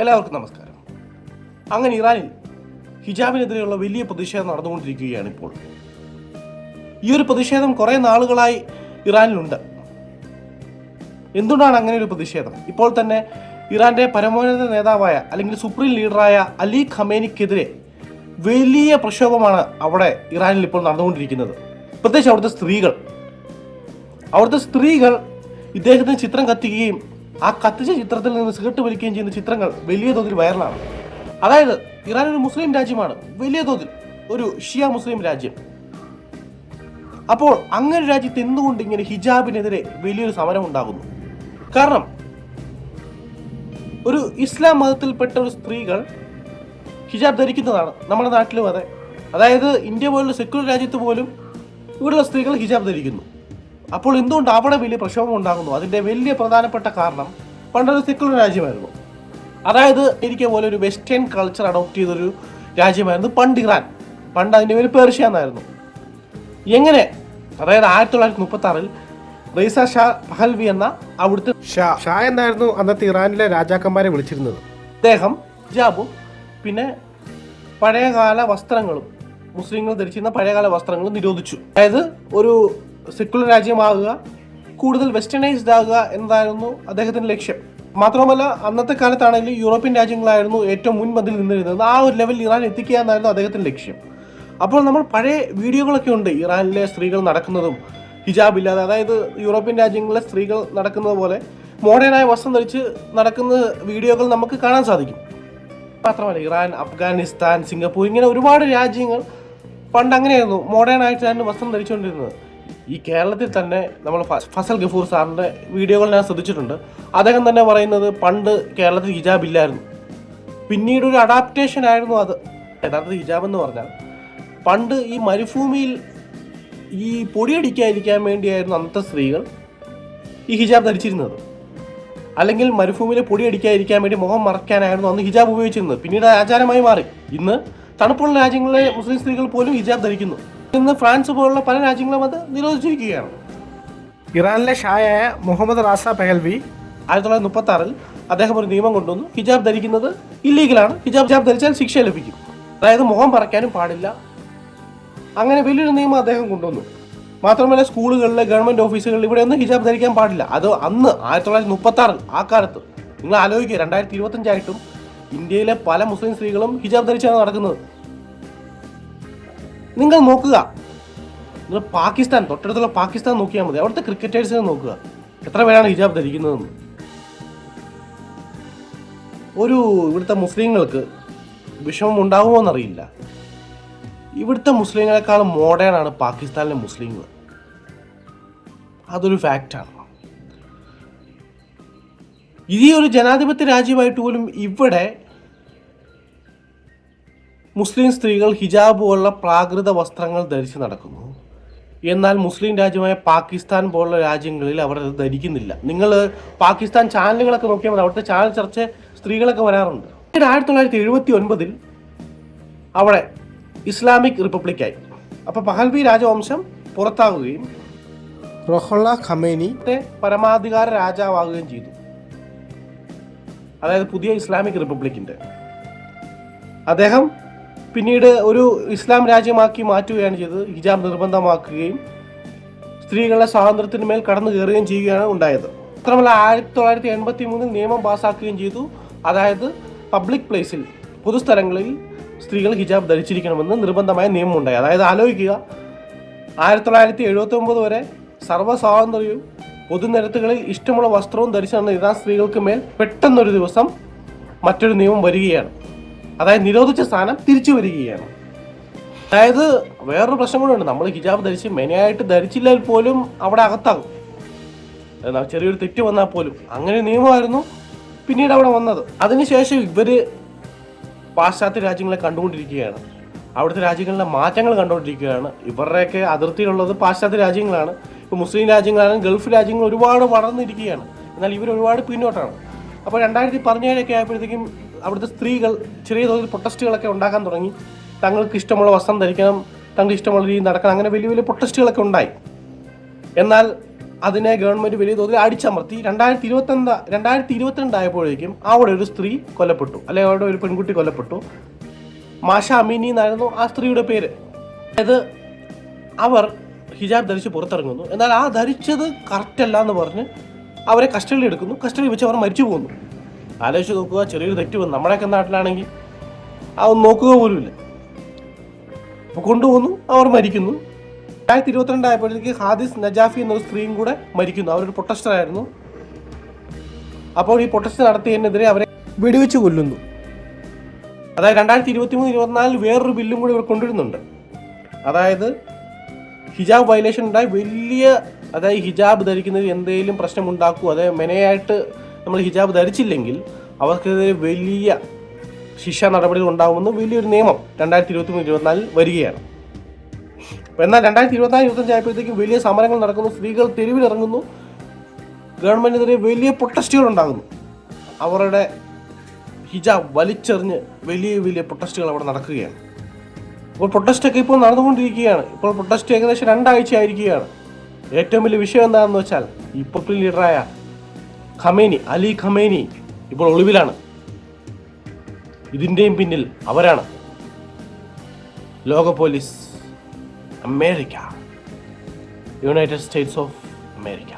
എല്ലാവർക്കും നമസ്കാരം. അങ്ങനെ ഇറാനിൽ ഹിജാബിനെതിരെയുള്ള വലിയ പ്രതിഷേധം നടന്നുകൊണ്ടിരിക്കുകയാണ് ഇപ്പോൾ. ഈ ഒരു പ്രതിഷേധം കുറേ നാളുകളായി ഇറാനിലുണ്ട്. എന്തുകൊണ്ടാണ് അങ്ങനെ ഒരു പ്രതിഷേധം? ഇപ്പോൾ തന്നെ ഇറാന്റെ പരമോന്നത നേതാവായ അല്ലെങ്കിൽ സുപ്രീം ലീഡറായ അലി ഖമേനിക്കെതിരെ വലിയ പ്രക്ഷോഭമാണ് അവിടെ ഇറാനിൽ ഇപ്പോൾ നടന്നുകൊണ്ടിരിക്കുന്നത്. പ്രത്യേകിച്ച് അവിടുത്തെ സ്ത്രീകൾ. അവിടുത്തെ സ്ത്രീകൾ ഇദ്ദേഹത്തിന് ചിത്രം കത്തിക്കുകയും ആ കത്തിച്ച ചിത്രത്തിൽ നിന്ന് സിഗരറ്റ് വലിക്കുകയും ചെയ്യുന്ന ചിത്രങ്ങൾ വലിയ തോതിൽ വൈറലാണ്. അതായത് ഇറാൻ ഒരു മുസ്ലിം രാജ്യമാണ്. വലിയ തോതിൽ ഒരു ഷിയ മുസ്ലിം രാജ്യം. അപ്പോൾ അങ്ങനെ രാജ്യത്ത് എന്തുകൊണ്ട് ഇങ്ങനെ ഹിജാബിനെതിരെ വലിയൊരു സമരം ഉണ്ടാകുന്നു? കാരണം ഒരു ഇസ്ലാം മതത്തിൽപ്പെട്ട ഒരു സ്ത്രീകൾ ഹിജാബ് ധരിക്കുന്നതാണ് നമ്മുടെ നാട്ടിലും അതെ. അതായത് ഇന്ത്യ പോലുള്ള സെക്യുലർ രാജ്യത്ത് പോലും ഇവിടെയുള്ള സ്ത്രീകൾ ഹിജാബ് ധരിക്കുന്നു. അപ്പോൾ എന്തുകൊണ്ട് അവിടെ വലിയ പ്രക്ഷോഭം ഉണ്ടാകുന്നു? അതിന്റെ വലിയ പ്രധാനപ്പെട്ട കാരണം പണ്ടൊരു സെക്കുലർ രാജ്യമായിരുന്നു. അതായത് എനിക്ക് പോലെ ഒരു വെസ്റ്റേൺ കൾച്ചർ അഡോപ്റ്റ് ചെയ്തൊരു രാജ്യമായിരുന്നു പണ്ട് ഇറാൻ പണ്ട് അതിന്റെ പേര് പേർഷ്യ എന്നായിരുന്നു. എങ്ങനെ? അതായത് ആയിരത്തി തൊള്ളായിരത്തി മുപ്പത്തി ആറിൽ റൈസ ഷാ പഹൽവി എന്ന അവിടുത്തെ ഷാ ഷാ എന്നായിരുന്നു അന്നത്തെ ഇറാനിലെ രാജാക്കന്മാരെ വിളിച്ചിരുന്നത്. അദ്ദേഹം ഹിജാബും പിന്നെ പഴയകാല വസ്ത്രങ്ങളും മുസ്ലിങ്ങൾ ധരിച്ചിരുന്ന പഴയകാല വസ്ത്രങ്ങളും നിരോധിച്ചു. അതായത് ഒരു സെക്കുലർ രാജ്യമാകുക കൂടുതൽ വെസ്റ്റേണൈസ്ഡ് ആകുക എന്നതായിരുന്നു അദ്ദേഹത്തിന്റെ ലക്ഷ്യം. മാത്രമല്ല അന്നത്തെ കാലത്താണെങ്കിൽ യൂറോപ്യൻ രാജ്യങ്ങളായിരുന്നു ഏറ്റവും മുൻപന്തിൽ നിന്നിരുന്നത്. ആ ഒരു ലെവലിൽ ഇറാൻ എത്തിക്കുക എന്നായിരുന്നു അദ്ദേഹത്തിന്റെ ലക്ഷ്യം. അപ്പോൾ നമ്മൾ പഴയ വീഡിയോകളൊക്കെ ഉണ്ട്. ഇറാനിലെ സ്ത്രീകൾ നടക്കുന്നതും ഹിജാബ് ഇല്ലാതെ അതായത് യൂറോപ്യൻ രാജ്യങ്ങളിലെ സ്ത്രീകൾ നടക്കുന്നത് പോലെ മോഡേണായ വസ്ത്രം ധരിച്ച് നടക്കുന്ന വീഡിയോകൾ നമുക്ക് കാണാൻ സാധിക്കും. മാത്രമല്ല ഇറാൻ അഫ്ഗാനിസ്ഥാൻ സിംഗപ്പൂർ ഇങ്ങനെ ഒരുപാട് രാജ്യങ്ങൾ പണ്ട് അങ്ങനെയായിരുന്നു മോഡേൺ ആയിട്ടായിരുന്നു വസ്ത്രം ധരിച്ചുകൊണ്ടിരുന്നത്. ഈ കേരളത്തിൽ തന്നെ നമ്മൾ ഫസൽ ഗഫൂർ സാറിന്റെ വീഡിയോകൾ ഞാൻ ശ്രദ്ധിച്ചിട്ടുണ്ട്. അദ്ദേഹം തന്നെ പറയുന്നത് പണ്ട് കേരളത്തിൽ ഹിജാബ് ഇല്ലായിരുന്നു. പിന്നീട് ഒരു അഡാപ്റ്റേഷൻ ആയിരുന്നു അത്. യഥാർത്ഥത്തിൽ ഹിജാബ് എന്ന് പറഞ്ഞാൽ പണ്ട് ഈ മരുഭൂമിയിൽ ഈ പൊടിയടിക്കാതിരിക്കാൻ വേണ്ടിയായിരുന്നു അന്നത്തെ സ്ത്രീകൾ ഈ ഹിജാബ് ധരിച്ചിരുന്നത്. അല്ലെങ്കിൽ മരുഭൂമിയിലെ പൊടി അടിക്കാതിരിക്കാൻ വേണ്ടി മുഖം മറയ്ക്കാനായിരുന്നു അന്ന് ഹിജാബ് ഉപയോഗിച്ചിരുന്നത്. പിന്നീട് ആചാരമായി മാറി. ഇന്ന് തണുപ്പുള്ള രാജ്യങ്ങളിലെ മുസ്ലിം സ്ത്രീകൾ പോലും ഹിജാബ് ധരിക്കുന്നു. ഇന്ന് ഫ്രാൻസ് പോലുള്ള പല രാജ്യങ്ങളും അത് നിരോധിച്ചിരിക്കുകയാണ്. ഇറാനിലെ ഷായായ മുഹമ്മദ് റാസ പെഹൽവി ആയിരത്തി തൊള്ളായിരത്തി മുപ്പത്തി ആറിൽ അദ്ദേഹം ഒരു നിയമം കൊണ്ടുവന്നു. ഹിജാബ് ധരിക്കുന്നത് ഇല്ലീഗലാണ് ഹിജാബ് ഹിജാബ് ധരിച്ചാൽ ശിക്ഷ ലഭിക്കും. അതായത് മുഖം പറയ്ക്കാനും പാടില്ല. അങ്ങനെ വലിയൊരു നിയമം അദ്ദേഹം കൊണ്ടുവന്നു. മാത്രമല്ല സ്കൂളുകളിലെ ഗവൺമെന്റ് ഓഫീസുകളിൽ ഇവിടെ ഒന്നും ഹിജാബ് ധരിക്കാൻ പാടില്ല. അത് അന്ന് ആയിരത്തി തൊള്ളായിരത്തി മുപ്പത്തി ആറിൽ ആ കാലത്ത് നിങ്ങൾ ആലോചിക്കുക രണ്ടായിരത്തി ഇരുപത്തഞ്ചായിട്ടും ഇന്ത്യയിലെ പല മുസ്ലിം സ്ത്രീകളും ഹിജാബ് ധരിച്ചാണ് നടക്കുന്നത്. നിങ്ങൾ നോക്കുക. നിങ്ങൾ പാകിസ്ഥാൻ തൊട്ടടുത്തുള്ള പാകിസ്ഥാൻ നോക്കിയാൽ മതി. അവിടുത്തെ ക്രിക്കറ്റേഴ്സിനെ നോക്കുക. എത്ര പേരാണ് ഹിജാബ് ധരിക്കുന്നതെന്ന്. ഒരു ഇവിടുത്തെ മുസ്ലിങ്ങൾക്ക് വിഷമം ഉണ്ടാകുമോ എന്നറിയില്ല. ഇവിടുത്തെ മുസ്ലിങ്ങളെക്കാളും മോഡേൺ ആണ് പാകിസ്ഥാനിലെ മുസ്ലിങ്ങൾ. അതൊരു ഫാക്റ്റാണ് ഈ ഒരു ജനാധിപത്യ രാജ്യമായിട്ട് പോലും ഇവിടെ മുസ്ലിം സ്ത്രീകൾ ഹിജാബ് പോലുള്ള പ്രാകൃത വസ്ത്രങ്ങൾ ധരിച്ച് നടക്കുന്നു. എന്നാൽ മുസ്ലിം രാജ്യമായ പാകിസ്ഥാൻ പോലുള്ള രാജ്യങ്ങളിൽ അവർ അത് ധരിക്കുന്നില്ല. നിങ്ങൾ പാകിസ്ഥാൻ ചാനലുകളൊക്കെ നോക്കിയാൽ മതി. അവിടുത്തെ ചാനൽ ചർച്ച സ്ത്രീകളൊക്കെ വരാറുണ്ട്. പിന്നീട് ആയിരത്തി തൊള്ളായിരത്തി എഴുപത്തി ഒൻപതിൽ അവിടെ ഇസ്ലാമിക് റിപ്പബ്ലിക്കായി. അപ്പോൾ പഹൽവി രാജവംശം പുറത്താവുകയും റൊഹുള്ള ഖമേനി പരമാധികാര രാജാവാകുകയും ചെയ്തു. അതായത് പുതിയ ഇസ്ലാമിക് റിപ്പബ്ലിക്കിന്റെ അദ്ദേഹം പിന്നീട് ഒരു ഇസ്ലാം രാജ്യമാക്കി മാറ്റുകയാണ് ചെയ്തത്. ഹിജാബ് നിർബന്ധമാക്കുകയും സ്ത്രീകളുടെ സ്വാതന്ത്ര്യത്തിന് മേൽ കടന്നു കയറുകയും ചെയ്യുകയാണ് ഉണ്ടായത്. മാത്രമല്ല ആയിരത്തി തൊള്ളായിരത്തി എൺപത്തി മൂന്നിൽ നിയമം പാസാക്കുകയും ചെയ്തു. അതായത് പബ്ലിക് പ്ലേസിൽ പൊതുസ്ഥലങ്ങളിൽ സ്ത്രീകൾ ഹിജാബ് ധരിച്ചിരിക്കണമെന്ന് നിർബന്ധമായ നിയമം ഉണ്ടായി അതായത് ആലോചിക്കുക ആയിരത്തി തൊള്ളായിരത്തി എഴുപത്തി ഒമ്പത് വരെ സർവ സ്വാതന്ത്ര്യവും പൊതുനിരത്തുകളിൽ ഇഷ്ടമുള്ള വസ്ത്രവും ധരിച്ചു നടന്ന ഇറാൻ സ്ത്രീകൾക്ക് മേൽ പെട്ടെന്നൊരു ദിവസം മറ്റൊരു നിയമം വരികയാണ്. അതായത് നിരോധിച്ച സ്ഥാനം തിരിച്ചു വരികയാണ്. അതായത് വേറൊരു പ്രശ്നം കൂടെ ഉണ്ട്. നമ്മൾ ഹിജാബ് ധരിച്ച് മെനയായിട്ട് ധരിച്ചില്ലെങ്കിൽ പോലും അവിടെ അകത്താകും. ചെറിയൊരു തെറ്റ് വന്നാൽ പോലും. അങ്ങനെ നിയമമായിരുന്നു പിന്നീട് അവിടെ വന്നത്. അതിനുശേഷം ഇവർ പാശ്ചാത്യ രാജ്യങ്ങളെ കണ്ടുകൊണ്ടിരിക്കുകയാണ്. അവിടുത്തെ രാജ്യങ്ങളിലെ മാറ്റങ്ങൾ കണ്ടുകൊണ്ടിരിക്കുകയാണ്. ഇവരുടെയൊക്കെ അതിർത്തിയിലുള്ളത് പാശ്ചാത്യ രാജ്യങ്ങളാണ്. ഇപ്പോൾ മുസ്ലിം രാജ്യങ്ങളാണ് ഗൾഫ് രാജ്യങ്ങൾ ഒരുപാട് വളർന്നിരിക്കുകയാണ്. എന്നാൽ ഇവർ ഒരുപാട് പിന്നോട്ടാണ്. അപ്പോൾ രണ്ടായിരത്തി പതിനേഴൊക്കെ ആയപ്പോഴത്തേക്കും അവിടുത്തെ സ്ത്രീകൾ ചെറിയ തോതിൽ പ്രൊട്ടസ്റ്റുകളൊക്കെ ഉണ്ടാക്കാൻ തുടങ്ങി. തങ്ങൾക്ക് ഇഷ്ടമുള്ള വസ്ത്രം ധരിക്കണം തങ്ങൾക്ക് ഇഷ്ടമുള്ള രീതിയിൽ നടക്കണം അങ്ങനെ വലിയ വലിയ പ്രൊട്ടസ്റ്റുകളൊക്കെ ഉണ്ടായി. എന്നാൽ അതിനെ ഗവൺമെന്റ് വലിയ തോതിൽ അടിച്ചമർത്തി. രണ്ടായിരത്തി ഇരുപത്തി രണ്ടായിരത്തി ഇരുപത്തിരണ്ട് ആയപ്പോഴേക്കും അവിടെ ഒരു സ്ത്രീ കൊല്ലപ്പെട്ടു. അല്ലെങ്കിൽ അവിടെ ഒരു പെൺകുട്ടി കൊല്ലപ്പെട്ടു. മാഷ അമീനി എന്നായിരുന്നു ആ സ്ത്രീയുടെ പേര്. അതായത് അവർ ഹിജാബ് ധരിച്ച് പുറത്തിറങ്ങുന്നു. എന്നാൽ ആ ധരിച്ചത് കറക്റ്റ് അല്ല എന്ന് പറഞ്ഞ് അവരെ കസ്റ്റഡിയിൽ എടുക്കുന്നു. കസ്റ്റഡിയിൽ വെച്ച് അവർ മരിച്ചു പോകുന്നു ആലോചിച്ച് നോക്കുക. ചെറിയൊരു തെറ്റ് വന്നു. നമ്മുടെയൊക്കെ നാട്ടിലാണെങ്കിൽ അതൊന്നും നോക്കുക പോലുമില്ല. അപ്പോൾ കൊണ്ടുപോകുന്നു. അവർ മരിക്കുന്നു. രണ്ടായിരത്തി ഇരുപത്തിരണ്ട് ആയപ്പോഴത്തേക്ക് ഹാദിസ് നജാഫി എന്നൊരു സ്ത്രീയും കൂടെ മരിക്കുന്നു. അവരൊരു പ്രൊട്ടസ്റ്റർ ആയിരുന്നു. അപ്പോൾ ഈ പ്രൊട്ടസ്റ്റ് നടത്തിയതിനെതിരെ അവരെ വെടിവെച്ച് കൊല്ലുന്നു. അതായത് രണ്ടായിരത്തി ഇരുപത്തി മൂന്ന് ഇരുപത്തിനാലിൽ വേറൊരു ബില്ലും കൂടി ഇവർ കൊണ്ടുവരുന്നുണ്ട്. അതായത് ഹിജാബ് വയലേഷൻ ഉണ്ടായി. വലിയ അതായത് ഹിജാബ് ധരിക്കുന്നതിൽ എന്തെങ്കിലും പ്രശ്നമുണ്ടാക്കുമോ അതായത് മെനയായിട്ട് നമ്മൾ ഹിജാബ് ധരിച്ചില്ലെങ്കിൽ അവർക്കെതിരെ വലിയ ശിക്ഷാ നടപടികൾ ഉണ്ടാകുമെന്ന് വലിയൊരു നിയമം രണ്ടായിരത്തി ഇരുപത്തി മൂന്ന് ഇരുപത്തിനാലിൽ വരികയാണ്. അപ്പോൾ എന്നാൽ രണ്ടായിരത്തി ഇരുപത്തിനാല് ഇരുപത്തഞ്ച് ആയപ്പോഴത്തേക്കും വലിയ സമരങ്ങൾ നടക്കുന്നു സ്ത്രീകൾ തെരുവിലിറങ്ങുന്നു ഗവൺമെന്റിനെതിരെ വലിയ പ്രൊട്ടസ്റ്റുകൾ ഉണ്ടാകുന്നു. അവരുടെ ഹിജാബ് വലിച്ചെറിഞ്ഞ് വലിയ വലിയ പ്രൊട്ടസ്റ്റുകൾ അവിടെ നടക്കുകയാണ്. ഇപ്പോൾ പ്രൊട്ടസ്റ്റൊക്കെ ഇപ്പോൾ നടന്നുകൊണ്ടിരിക്കുകയാണ്. ഇപ്പോൾ പ്രൊട്ടസ്റ്റ് ഏകദേശം രണ്ടാഴ്ച ആയിരിക്കുകയാണ് ഏറ്റവും വലിയ വിഷയം എന്താണെന്ന് വെച്ചാൽ ഈ ലീഡറായ ഖമേനി അലി ഖമേനി ഇപ്പോൾ ഒളിവിലാണ്. ഇതിന്റെയും പിന്നിൽ അവരാണ്. ലോക police America United States of America.